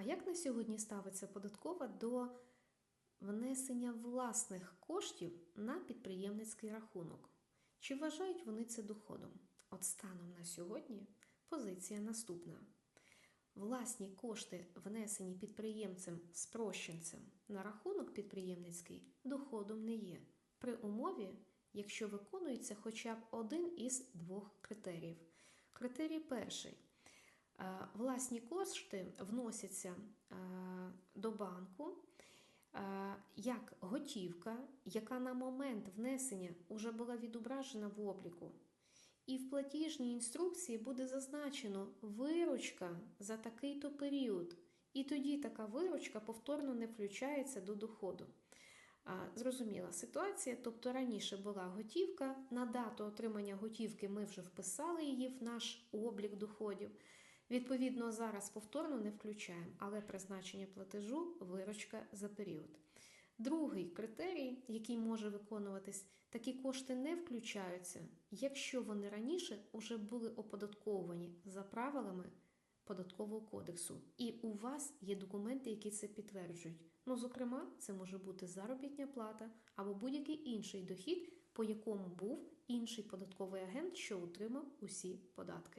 А як на сьогодні ставиться податкова до внесення власних коштів на підприємницький рахунок? Чи вважають вони це доходом? От станом на сьогодні позиція наступна. Власні кошти, внесені підприємцем спрощенцем на рахунок підприємницький, доходом не є. При умові, якщо виконується хоча б один із двох критеріїв. Критерій перший. Е, Власні кошти вносяться е, до банку е, як готівка, яка на момент внесення вже була відображена в обліку. І в платіжній інструкції буде зазначено виручка за такий-то період. І тоді така виручка повторно не включається до доходу. Зрозуміла ситуація, тобто раніше була готівка, на дату отримання готівки ми вже вписали її в наш облік доходів. Відповідно, зараз повторно не включаємо, але призначення платежу виручка за період. Другий критерій, який може виконуватись, такі кошти не включаються, якщо вони раніше вже були оподатковані за правилами податкового кодексу, і у вас є документи, які це підтверджують. Ну, зокрема, це може бути заробітня плата або будь-який інший дохід, по якому був інший податковий агент, що отримав усі податки.